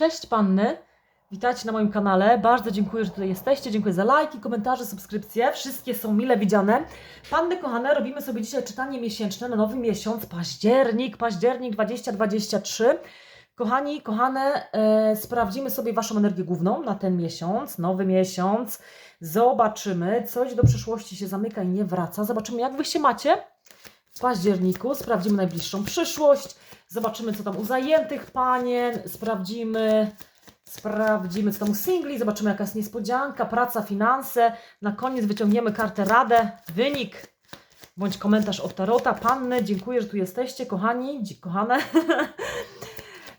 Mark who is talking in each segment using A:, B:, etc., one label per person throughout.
A: Cześć panny, witajcie na moim kanale. Bardzo dziękuję, że tutaj jesteście. Dziękuję za lajki, komentarze, subskrypcje. Wszystkie są mile widziane. Panny kochane, robimy sobie dzisiaj czytanie miesięczne na nowy miesiąc, październik, październik 2023. Kochani, kochane, e, sprawdzimy sobie Waszą energię główną na ten miesiąc, nowy miesiąc. Zobaczymy, coś do przyszłości się zamyka i nie wraca. Zobaczymy, jak Wy się macie w październiku. Sprawdzimy najbliższą przyszłość. Zobaczymy, co tam u zajętych panien. Sprawdzimy, sprawdzimy, co tam u singli. Zobaczymy, jaka jest niespodzianka, praca, finanse. Na koniec wyciągniemy kartę radę, wynik bądź komentarz od Tarota. Panny, dziękuję, że tu jesteście, kochani, kochane.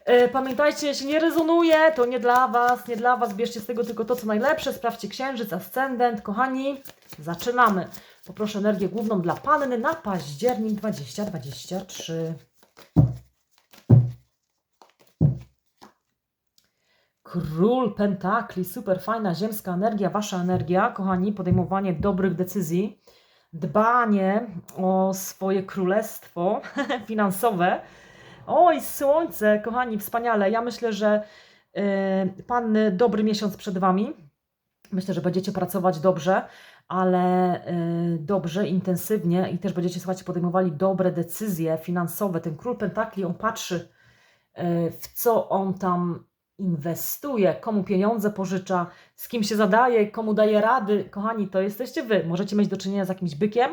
A: E, Pamiętajcie, jeśli nie rezonuje, to nie dla Was, nie dla Was. Bierzcie z tego tylko to, co najlepsze. Sprawdźcie księżyc, ascendent. Kochani, zaczynamy. Poproszę energię główną dla Panny na październik 2023. Król Pentakli, super fajna ziemska energia, Wasza energia, kochani, podejmowanie dobrych decyzji, dbanie o swoje królestwo finansowe. Oj, słońce, kochani, wspaniale. Ja myślę, że y, dobry miesiąc przed Wami. Myślę, że będziecie pracować dobrze, ale y, dobrze, intensywnie i też będziecie, słuchajcie, podejmowali dobre decyzje finansowe. Ten król Pentakli, on patrzy, y, w co on tam inwestuje, komu pieniądze pożycza, z kim się zadaje, komu daje rady. Kochani, to jesteście Wy. Możecie mieć do czynienia z jakimś bykiem,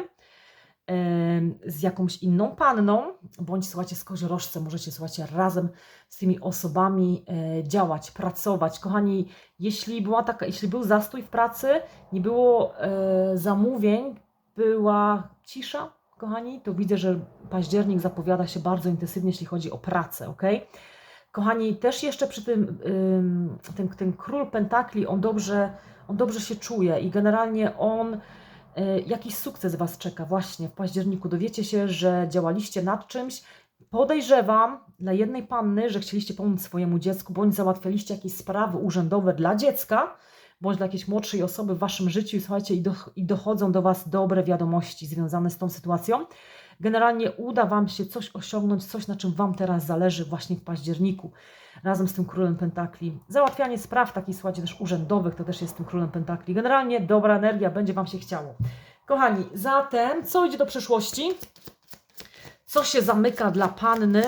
A: em, z jakąś inną panną, bądź słuchajcie, z koziorożcem. Możecie, słuchajcie, razem z tymi osobami e, działać, pracować. Kochani, jeśli, była taka, jeśli był zastój w pracy, nie było e, zamówień, była cisza, kochani, to widzę, że październik zapowiada się bardzo intensywnie, jeśli chodzi o pracę, ok? Kochani, też jeszcze przy tym, ym, ten, ten król pentakli, on dobrze, on dobrze się czuje i generalnie on, y, jakiś sukces Was czeka właśnie w październiku. Dowiecie się, że działaliście nad czymś. Podejrzewam dla jednej panny, że chcieliście pomóc swojemu dziecku, bądź załatwialiście jakieś sprawy urzędowe dla dziecka, bądź dla jakiejś młodszej osoby w Waszym życiu słuchajcie, i, do, i dochodzą do Was dobre wiadomości związane z tą sytuacją. Generalnie uda Wam się coś osiągnąć, coś na czym Wam teraz zależy właśnie w październiku, razem z tym królem pentakli. Załatwianie spraw takich, słuchajcie, też urzędowych, to też jest tym królem pentakli. Generalnie dobra energia, będzie Wam się chciało. Kochani, zatem co idzie do przyszłości? Co się zamyka dla panny?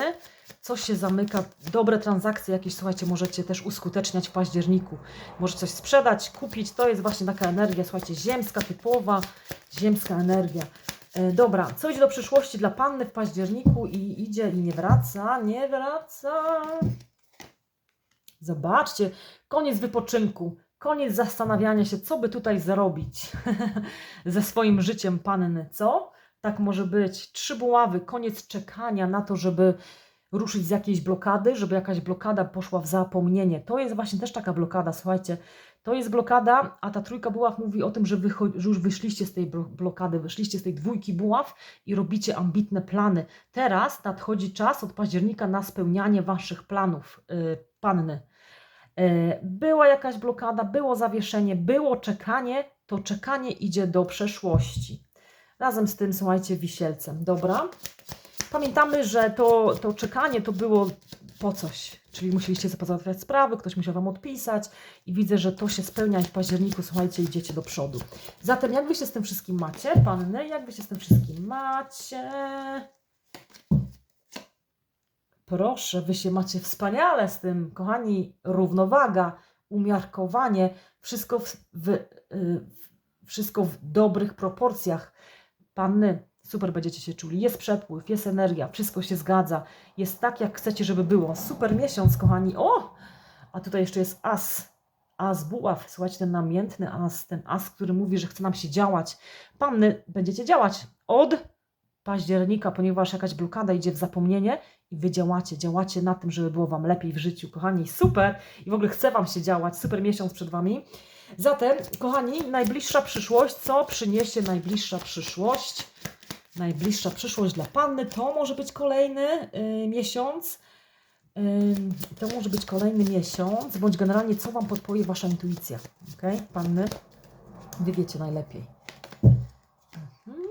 A: Co się zamyka? Dobre transakcje jakieś, słuchajcie, możecie też uskuteczniać w październiku. Może coś sprzedać, kupić. To jest właśnie taka energia, słuchajcie, ziemska, typowa ziemska energia. E, Dobra, co idzie do przyszłości dla panny w październiku i idzie i nie wraca, nie wraca. Zobaczcie, koniec wypoczynku, koniec zastanawiania się, co by tutaj zrobić ze swoim życiem panny, co? Tak może być. Trzy buławy, koniec czekania na to, żeby ruszyć z jakiejś blokady, żeby jakaś blokada poszła w zapomnienie. To jest właśnie też taka blokada, słuchajcie. To jest blokada, a ta trójka buław mówi o tym, że, że już wyszliście z tej blo- blokady, wyszliście z tej dwójki buław i robicie ambitne plany. Teraz nadchodzi czas od października na spełnianie waszych planów, yy, panny. Yy, była jakaś blokada, było zawieszenie, było czekanie, to czekanie idzie do przeszłości. Razem z tym, słuchajcie, wisielcem. Dobra. Pamiętamy, że to, to czekanie to było po coś. Czyli musieliście zapozałatwiać sprawy, ktoś musiał Wam odpisać i widzę, że to się spełnia i w październiku, słuchajcie, idziecie do przodu. Zatem jak Wy się z tym wszystkim macie, panny? Jak Wy się z tym wszystkim macie? Proszę, Wy się macie wspaniale z tym, kochani, równowaga, umiarkowanie, wszystko w, w, y, w, wszystko w dobrych proporcjach. Panny, super będziecie się czuli. Jest przepływ, jest energia, wszystko się zgadza. Jest tak, jak chcecie, żeby było. Super miesiąc, kochani. O! A tutaj jeszcze jest as. As buław. Słuchajcie, ten namiętny as, ten as, który mówi, że chce nam się działać. Panny, będziecie działać od października, ponieważ jakaś blokada idzie w zapomnienie i wy działacie, działacie na tym, żeby było Wam lepiej w życiu, kochani, super i w ogóle chce Wam się działać, super miesiąc przed Wami. Zatem, kochani, najbliższa przyszłość, co przyniesie najbliższa przyszłość? Najbliższa przyszłość dla Panny to może być kolejny y, miesiąc, Ym, to może być kolejny miesiąc, bądź generalnie co Wam podpowie Wasza intuicja, ok, Panny? Wy wiecie najlepiej. Mhm.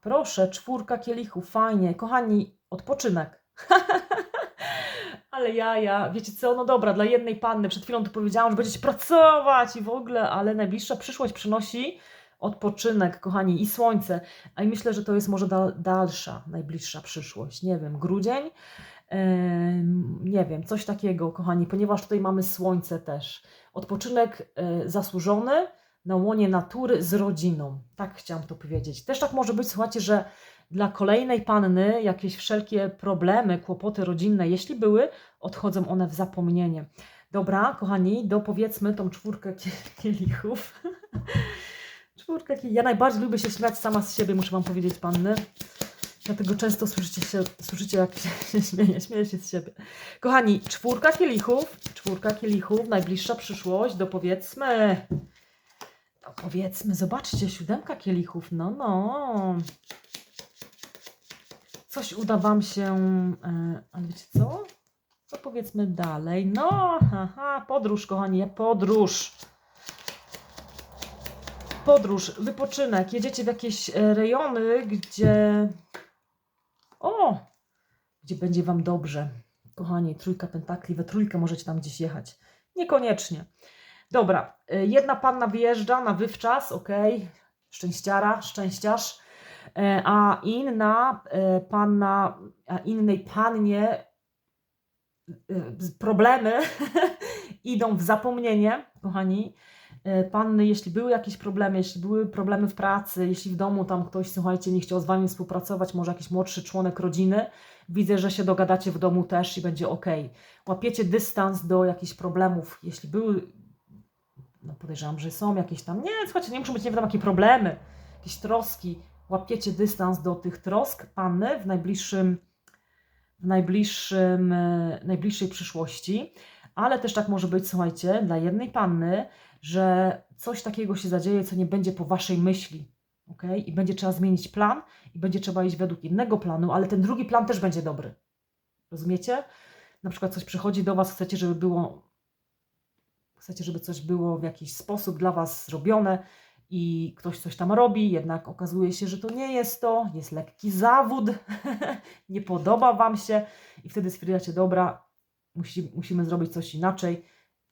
A: Proszę, czwórka kielichów, fajnie. Kochani, odpoczynek. Ale ja, ja, wiecie co, no dobra, dla jednej panny, przed chwilą tu powiedziałam, że będziecie pracować i w ogóle, ale najbliższa przyszłość przynosi odpoczynek, kochani, i słońce. A i myślę, że to jest może dal, dalsza, najbliższa przyszłość. Nie wiem, grudzień, nie wiem, coś takiego, kochani, ponieważ tutaj mamy słońce też. Odpoczynek e, zasłużony na łonie natury z rodziną. Tak chciałam to powiedzieć. Też tak może być, słuchajcie, że dla kolejnej panny jakieś wszelkie problemy, kłopoty rodzinne, jeśli były, odchodzą one w zapomnienie. Dobra, kochani, dopowiedzmy tą czwórkę kie- kielichów. Ja najbardziej lubię się śmiać sama z siebie, muszę Wam powiedzieć, panny. Dlatego często słyszycie, się, słyszycie jak się śmieję, śmieję się z siebie. Kochani, czwórka kielichów, czwórka kielichów, najbliższa przyszłość, dopowiedzmy. Dopowiedzmy, zobaczcie, siódemka kielichów, no, no. Coś uda Wam się, e, ale wiecie co? Co powiedzmy dalej? No, haha, podróż, kochani, podróż. Podróż, wypoczynek. Jedziecie w jakieś e, rejony, gdzie. O! Gdzie będzie Wam dobrze. Kochani, trójka pentakli, we trójkę możecie tam gdzieś jechać. Niekoniecznie. Dobra, e, jedna panna wyjeżdża na wywczas, ok. Szczęściara, szczęściarz. E, A inna panna, a innej pannie problemy idą w zapomnienie, kochani. E, Panny, jeśli były jakieś problemy, jeśli były problemy w pracy, jeśli w domu tam ktoś, słuchajcie, nie chciał z Wami współpracować, może jakiś młodszy członek rodziny, widzę, że się dogadacie w domu też i będzie ok. Łapiecie dystans do jakichś problemów, jeśli były, no podejrzewam, że są jakieś tam, nie, słuchajcie, nie muszą być nie wiadomo jakie problemy, jakieś troski, łapiecie dystans do tych trosk panny w najbliższym, w najbliższym, e, najbliższej przyszłości, ale też tak może być, słuchajcie, dla jednej panny, że coś takiego się zadzieje, co nie będzie po waszej myśli, ok? I będzie trzeba zmienić plan i będzie trzeba iść według innego planu, ale ten drugi plan też będzie dobry. Rozumiecie? Na przykład coś przychodzi do was, chcecie, żeby było chcecie, żeby coś było w jakiś sposób dla was zrobione i ktoś coś tam robi, jednak okazuje się, że to nie jest to, jest lekki zawód, nie podoba wam się i wtedy stwierdzacie, dobra, musi, musimy zrobić coś inaczej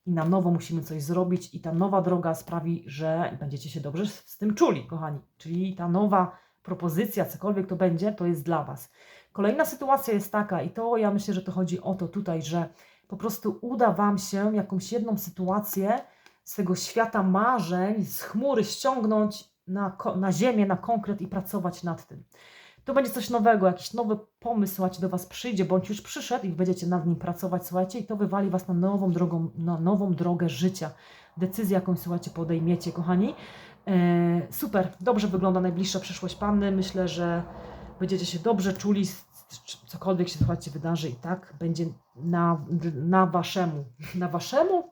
A: i na nowo musimy coś zrobić i ta nowa droga sprawi, że będziecie się dobrze z, tym czuli, kochani. Czyli ta nowa propozycja, cokolwiek to będzie, to jest dla was. Kolejna sytuacja jest taka i to ja myślę, że to chodzi o to tutaj, że po prostu uda wam się jakąś jedną sytuację z tego świata marzeń, z chmury ściągnąć na, na ziemię, na konkret i pracować nad tym. To będzie coś nowego, jakiś nowy pomysł, słuchajcie, do Was przyjdzie, bądź już przyszedł i będziecie nad nim pracować, słuchajcie, i to wywali Was na nową, drogą, na nową drogę życia. Decyzję jakąś, słuchajcie, podejmiecie, kochani. E, super, dobrze wygląda najbliższa przyszłość Panny. Myślę, że będziecie się dobrze czuli, cokolwiek się, słuchajcie, wydarzy i tak będzie na, na Waszemu. Na Waszemu?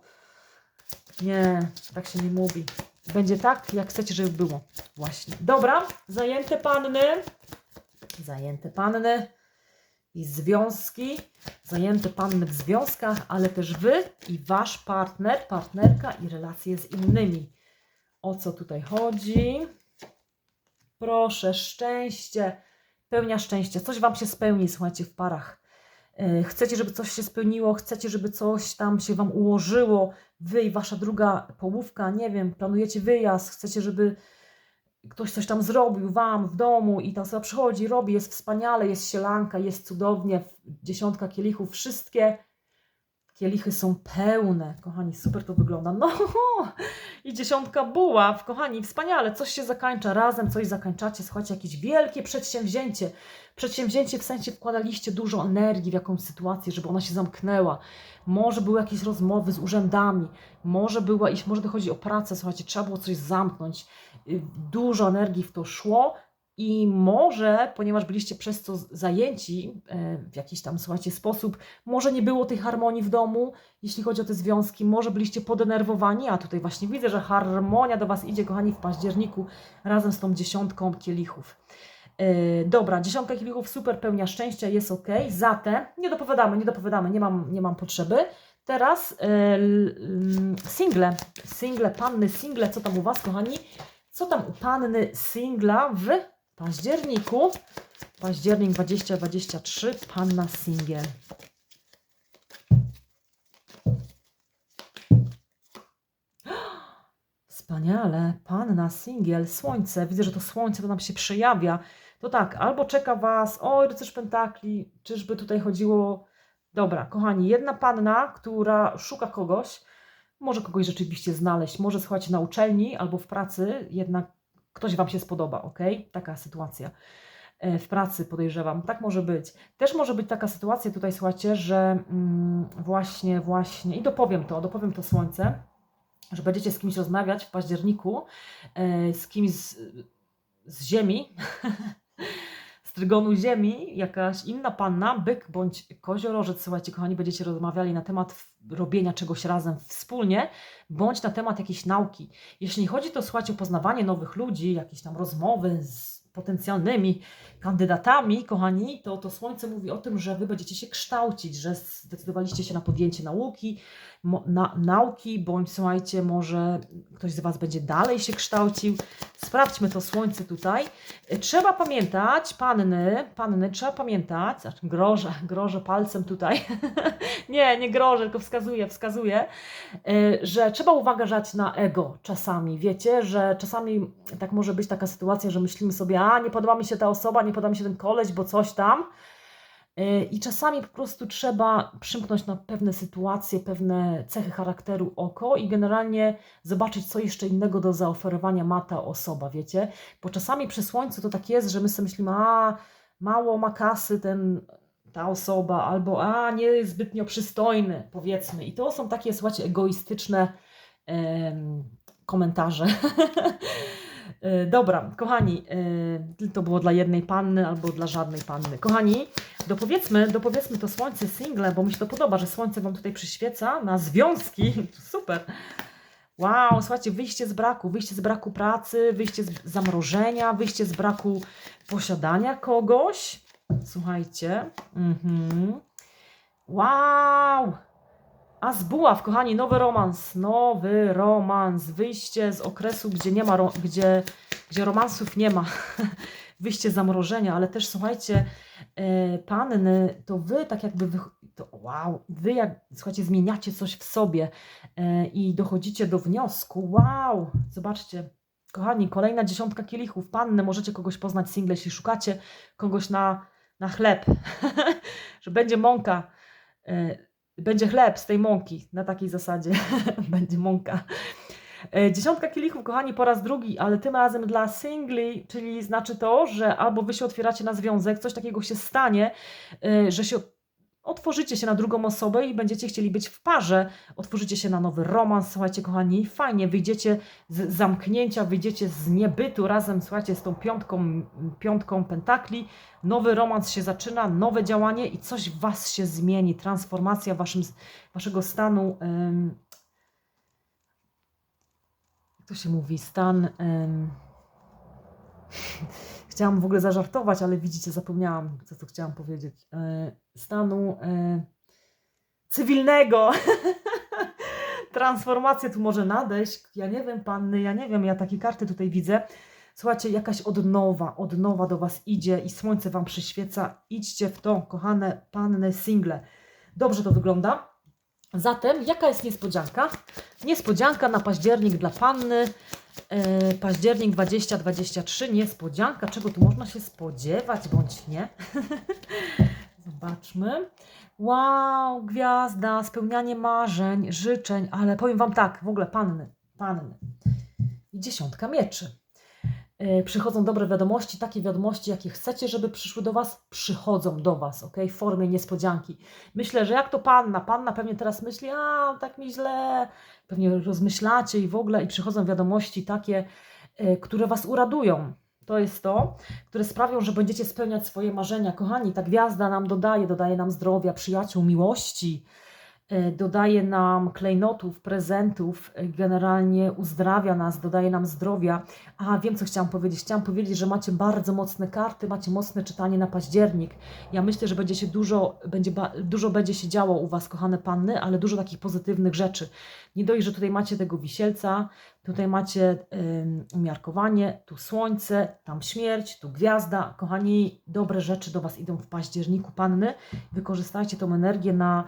A: Nie, tak się nie mówi. Będzie tak, jak chcecie, żeby było. Właśnie. Dobra, zajęte panny. Zajęte panny i związki. Zajęte panny w związkach, ale też wy i wasz partner, partnerka i relacje z innymi. O co tutaj chodzi? Proszę, szczęście, pełnia szczęścia. Coś wam się spełni, słuchajcie, w parach. E, Chcecie, żeby coś się spełniło, chcecie, żeby coś tam się Wam ułożyło, Wy i Wasza druga połówka, nie wiem, planujecie wyjazd, chcecie, żeby ktoś coś tam zrobił Wam w domu i ta osoba przychodzi, robi, jest wspaniale, jest sielanka, jest cudownie, dziesiątka kielichów, wszystkie kielichy są pełne, kochani, super to wygląda. No i dziesiątka buław, kochani, wspaniale, coś się zakańcza, razem coś zakańczacie, słuchajcie, jakieś wielkie przedsięwzięcie, przedsięwzięcie w sensie wkładaliście dużo energii w jakąś sytuację, żeby ona się zamknęła. Może były jakieś rozmowy z urzędami, może była, może dochodzi o pracę, słuchajcie, trzeba było coś zamknąć. Y, Dużo energii w to szło i może, ponieważ byliście przez to zajęci e, w jakiś tam, słuchajcie, sposób, może nie było tej harmonii w domu, jeśli chodzi o te związki, może byliście podenerwowani, a tutaj właśnie widzę, że harmonia do Was idzie, kochani, w październiku razem z tą dziesiątką kielichów. Yy, dobra, dziesiątka kielichów, super, pełnia szczęścia, jest ok. Zatem, nie dopowiadamy, nie dopowiadamy, nie mam, nie mam potrzeby. Teraz yy, single, single, panny single, co tam u Was, kochani? co tam u Panny Singla w październiku. Październik 2023, Panna Singiel. Wspaniale, Panna Singiel, Słońce. Widzę, że to Słońce to nam się przejawia. To tak, albo czeka Was, oj, rycerz pentakli, czyżby tutaj chodziło... Dobra, kochani, jedna panna, która szuka kogoś, może kogoś rzeczywiście znaleźć, może słuchajcie na uczelni albo w pracy, jednak ktoś Wam się spodoba, ok? Taka sytuacja. E, w pracy podejrzewam, tak może być. Też może być taka sytuacja tutaj, słuchajcie, że mm, właśnie, właśnie, i dopowiem to, dopowiem to słońce, że będziecie z kimś rozmawiać w październiku, e, z kimś z, z ziemi, trygonu ziemi, jakaś inna panna, byk bądź koziorożec, słuchajcie, kochani, będziecie rozmawiali na temat robienia czegoś razem wspólnie, bądź na temat jakiejś nauki. Jeśli chodzi to, słuchajcie, o poznawanie nowych ludzi, jakieś tam rozmowy z potencjalnymi kandydatami, kochani, to to słońce mówi o tym, że wy będziecie się kształcić, że zdecydowaliście się na podjęcie nauki, na, nauki, bądź słuchajcie, może ktoś z Was będzie dalej się kształcił. Sprawdźmy to słońce tutaj. Trzeba pamiętać, panny, panny, trzeba pamiętać, znaczy grożę, grożę palcem tutaj, nie, nie grożę, tylko wskazuję, wskazuję, y, że trzeba uważać na ego czasami, wiecie, że czasami tak może być taka sytuacja, że myślimy sobie, a nie podoba mi się ta osoba, nie podoba mi się ten koleś, bo coś tam, I czasami po prostu trzeba przymknąć na pewne sytuacje, pewne cechy charakteru oko i generalnie zobaczyć, co jeszcze innego do zaoferowania ma ta osoba, wiecie? Bo czasami przy słońcu to tak jest, że my sobie myślimy, a mało ma kasy ten, ta osoba, albo a nie jest zbytnio przystojny, powiedzmy. I to są takie, słuchajcie, egoistyczne em, komentarze. E, dobra, kochani, e, to było dla jednej panny albo dla żadnej panny. Kochani, dopowiedzmy, dopowiedzmy to słońce single, bo mi się to podoba, że słońce Wam tutaj przyświeca na związki. Super. Wow, słuchajcie, wyjście z braku, wyjście z braku pracy, wyjście z zamrożenia, wyjście z braku posiadania kogoś. Słuchajcie. Mhm. Wow! A z buław, kochani, nowy romans, nowy romans, wyjście z okresu, gdzie nie ma, gdzie, gdzie romansów nie ma, wyjście z zamrożenia, ale też słuchajcie, e, panny, to wy tak jakby, wy, to, wow, wy jak, słuchajcie, zmieniacie coś w sobie e, i dochodzicie do wniosku, wow, zobaczcie, kochani, kolejna dziesiątka kielichów, panny, możecie kogoś poznać single, jeśli szukacie kogoś na, na chleb, że będzie mąka, e, będzie chleb z tej mąki, na takiej zasadzie będzie mąka. E, dziesiątka kielichów, kochani, po raz drugi, ale tym razem dla singli, czyli znaczy to, że albo wy się otwieracie na związek, coś takiego się stanie, e, że się otworzycie się na drugą osobę i będziecie chcieli być w parze, otworzycie się na nowy romans, słuchajcie kochani, fajnie, wyjdziecie z zamknięcia, wyjdziecie z niebytu razem, słuchajcie, z tą piątką, piątką pentakli, nowy romans się zaczyna, nowe działanie i coś w Was się zmieni, transformacja waszym, waszego stanu, jak to się mówi, stan... Um, Chciałam w ogóle zażartować, ale widzicie, zapomniałam, co tu chciałam powiedzieć. E, stanu e, cywilnego. Transformacja tu może nadejść. Ja nie wiem, panny, ja nie wiem, ja takie karty tutaj widzę. Słuchajcie, jakaś odnowa, odnowa do Was idzie i słońce Wam przyświeca. Idźcie w to, kochane panny single. Dobrze to wygląda. Zatem, jaka jest niespodzianka? Niespodzianka na październik dla panny. E, październik 2023, niespodzianka, czego tu można się spodziewać bądź nie. Zobaczmy. Wow, gwiazda, spełnianie marzeń, życzeń, ale powiem Wam tak, w ogóle panny, panny. I dziesiątka mieczy. E, przychodzą dobre wiadomości, takie wiadomości, jakie chcecie, żeby przyszły do Was, przychodzą do Was, ok? W formie niespodzianki. Myślę, że jak to panna, panna pewnie teraz myśli, a tak mi źle, pewnie rozmyślacie i w ogóle, i przychodzą wiadomości takie, e, które Was uradują. To jest to, które sprawią, że będziecie spełniać swoje marzenia. Kochani, ta gwiazda nam dodaje, dodaje nam zdrowia, przyjaciół, miłości, dodaje nam klejnotów, prezentów, e, generalnie uzdrawia nas, dodaje nam zdrowia. A wiem, co chciałam powiedzieć. Chciałam powiedzieć, że macie bardzo mocne karty, macie mocne czytanie na październik. Ja myślę, że będzie się dużo, będzie, dużo będzie się działo u Was, kochane panny, ale dużo takich pozytywnych rzeczy. Nie dość, że tutaj macie tego wisielca, Tutaj macie umiarkowanie, tu słońce, tam śmierć, tu gwiazda. Kochani, dobre rzeczy do Was idą w październiku, panny. Wykorzystajcie tą energię na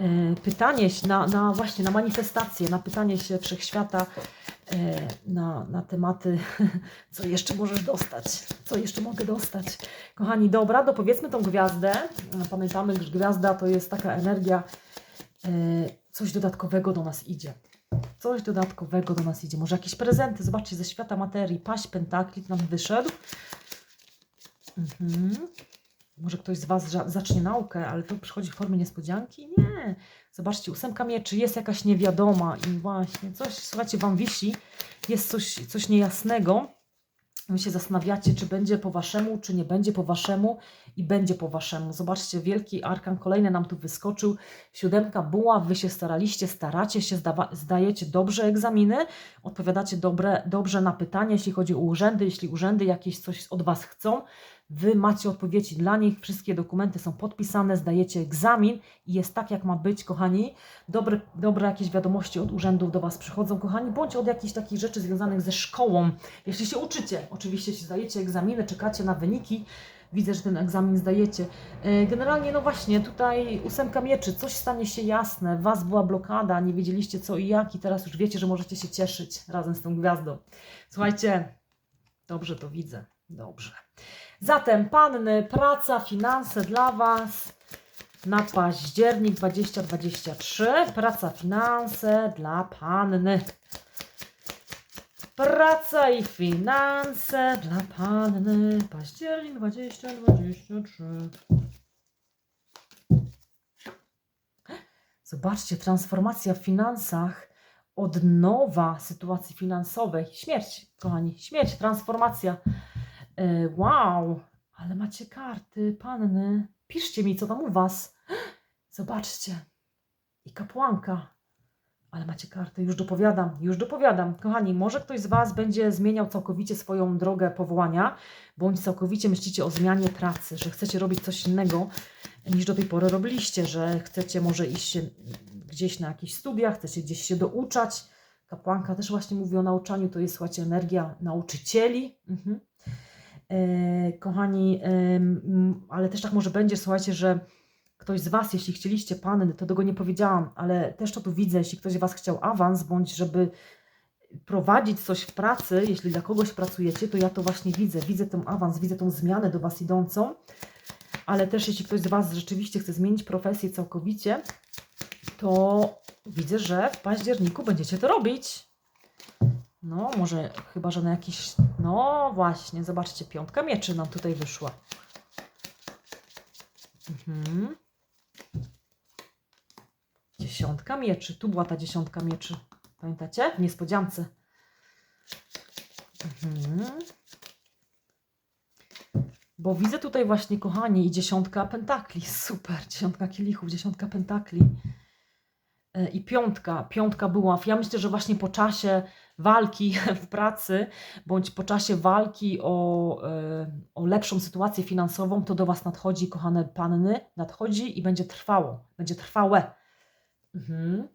A: y, pytanie się, na, na właśnie na manifestację, na pytanie się wszechświata y, na, na tematy, co jeszcze możesz dostać, co jeszcze mogę dostać. Kochani, dobra, dopowiedzmy tą gwiazdę. Pamiętamy, że gwiazda to jest taka energia, y, coś dodatkowego do nas idzie coś dodatkowego do nas idzie. Może jakieś prezenty. Zobaczcie, ze świata materii. Paść pentakli nam wyszedł. Mhm. Może ktoś z Was zacznie naukę, ale to przychodzi w formie niespodzianki? Nie. Zobaczcie, ósemka mieczy, jest jakaś niewiadoma i właśnie coś, słuchajcie, Wam wisi, jest coś, coś niejasnego. Wy się zastanawiacie, czy będzie po waszemu, czy nie będzie po waszemu i będzie po waszemu. Zobaczcie, wielki arkan kolejny nam tu wyskoczył. Siódemka buła, wy się staraliście, staracie się, zdajecie dobrze egzaminy, odpowiadacie dobre, dobrze na pytania, jeśli chodzi o urzędy, jeśli urzędy jakieś coś od was chcą, Wy macie odpowiedzi dla nich, wszystkie dokumenty są podpisane, zdajecie egzamin i jest tak, jak ma być, kochani. Dobre, dobre jakieś wiadomości od urzędów do Was przychodzą, kochani, bądź od jakichś takich rzeczy związanych ze szkołą. Jeśli się uczycie, oczywiście się zdajecie egzaminy, czekacie na wyniki, widzę, że ten egzamin zdajecie. E, generalnie, no właśnie, tutaj ósemka mieczy, coś stanie się jasne, Was była blokada, nie wiedzieliście co i jak i teraz już wiecie, że możecie się cieszyć razem z tą gwiazdą. Słuchajcie, dobrze to widzę, dobrze. Zatem, panny, praca, finanse dla Was na październik 2023. Praca, finanse dla panny. Praca i finanse dla panny. Październik 2023. Zobaczcie, transformacja w finansach, odnowa sytuacji finansowej. Śmierć, kochani, śmierć, transformacja. E, wow, ale macie karty, panny. Piszcie mi, co tam u was. Zobaczcie. I kapłanka. Ale macie karty, już dopowiadam, już dopowiadam. Kochani, może ktoś z Was będzie zmieniał całkowicie swoją drogę powołania, bądź całkowicie myślicie o zmianie pracy, że chcecie robić coś innego niż do tej pory robiliście, że chcecie może iść gdzieś na jakieś studia, chcecie gdzieś się douczać. Kapłanka też właśnie mówi o nauczaniu, to jest, słuchajcie, energia nauczycieli. Mhm. E, kochani, ale też tak może będzie, słuchajcie, że ktoś z Was, jeśli chcieliście panny, to tego nie powiedziałam, ale też to tu widzę, jeśli ktoś z Was chciał awans, bądź żeby prowadzić coś w pracy, jeśli dla kogoś pracujecie, to ja to właśnie widzę. Widzę ten awans, widzę tą zmianę do Was idącą, ale też jeśli ktoś z Was rzeczywiście chce zmienić profesję całkowicie, to widzę, że w październiku będziecie to robić. No, może chyba, że na jakiś... No właśnie, zobaczcie, piątka mieczy nam tutaj wyszła. Mhm. Dziesiątka mieczy. Tu była ta dziesiątka mieczy. Pamiętacie? W niespodziance. Mhm. Bo widzę tutaj właśnie, kochani, i dziesiątka pentakli. Super, dziesiątka kielichów, dziesiątka pentakli. E, I piątka, piątka była. Ja myślę, że właśnie po czasie walki w pracy, bądź po czasie walki o, e, o lepszą sytuację finansową, to do Was nadchodzi, kochane panny, nadchodzi i będzie trwało, będzie trwałe. Mhm.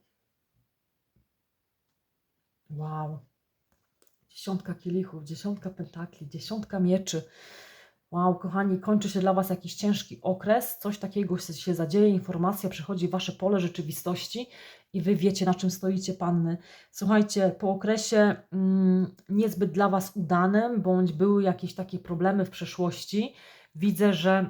A: Wow. Dziesiątka kielichów, dziesiątka pentakli, dziesiątka mieczy. Wow, kochani, kończy się dla Was jakiś ciężki okres, coś takiego się zadzieje, informacja przychodzi w Wasze pole rzeczywistości i Wy wiecie, na czym stoicie, panny. Słuchajcie, po okresie mm, niezbyt dla Was udanym, bądź były jakieś takie problemy w przeszłości, widzę, że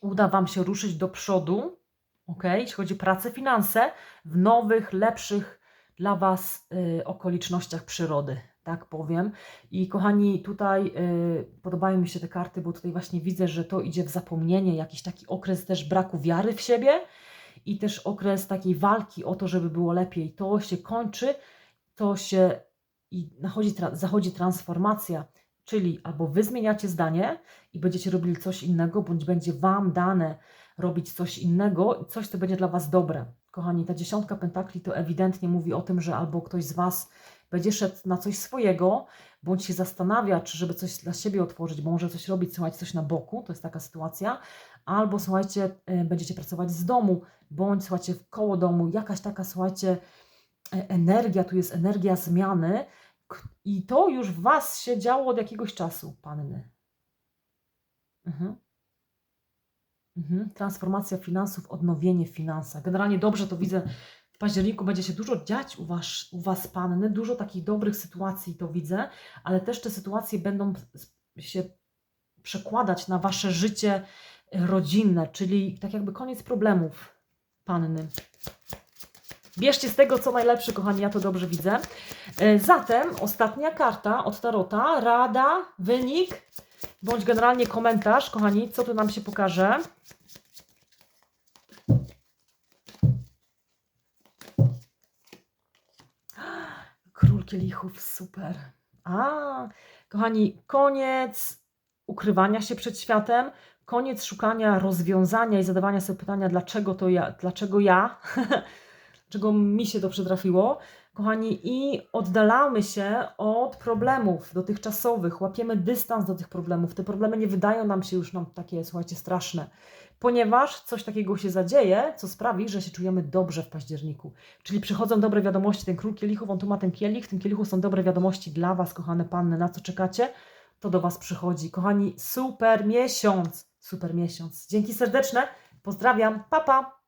A: uda Wam się ruszyć do przodu, ok, jeśli chodzi o pracę, finanse, w nowych, lepszych dla Was y, okolicznościach przyrody tak powiem. I kochani, tutaj y, podobają mi się te karty, bo tutaj właśnie widzę, że to idzie w zapomnienie, jakiś taki okres też braku wiary w siebie i też okres takiej walki o to, żeby było lepiej. To się kończy, to się i nachodzi, tra zachodzi transformacja, czyli albo wy zmieniacie zdanie i będziecie robili coś innego, bądź będzie wam dane robić coś innego coś, co będzie dla was dobre. Kochani, ta dziesiątka pentakli to ewidentnie mówi o tym, że albo ktoś z was będzie szedł na coś swojego, bądź się zastanawia, czy żeby coś dla siebie otworzyć, bo może coś robić, słuchajcie, coś na boku, to jest taka sytuacja, albo słuchajcie, e, będziecie pracować z domu, bądź słuchajcie, koło domu, jakaś taka, słuchajcie, e, energia, tu jest energia zmiany i to już w Was się działo od jakiegoś czasu, panny. Mhm. Mhm. Transformacja finansów, odnowienie w finansach. Generalnie dobrze to widzę. W październiku będzie się dużo dziać u was, u was, panny, dużo takich dobrych sytuacji to widzę, ale też te sytuacje będą się przekładać na wasze życie e, rodzinne, czyli tak jakby koniec problemów, panny. Bierzcie z tego co najlepsze, kochani, ja to dobrze widzę. E, Zatem ostatnia karta od Tarota, rada, wynik, bądź generalnie komentarz, kochani, co tu nam się pokaże. Król kielichów, super. A, kochani, koniec ukrywania się przed światem, koniec szukania rozwiązania i zadawania sobie pytania, dlaczego to ja, dlaczego ja, czego mi się to przytrafiło. Kochani, i oddalamy się od problemów dotychczasowych, łapiemy dystans do tych problemów. Te problemy nie wydają nam się już nam takie, słuchajcie, straszne, ponieważ coś takiego się zadzieje, co sprawi, że się czujemy dobrze w październiku. Czyli przychodzą dobre wiadomości, ten król kielichów, on tu ma ten kielich, w tym kielichu są dobre wiadomości dla Was, kochane panny, na co czekacie, to do Was przychodzi. Kochani, super miesiąc, super miesiąc. Dzięki serdeczne, pozdrawiam, papa. Pa.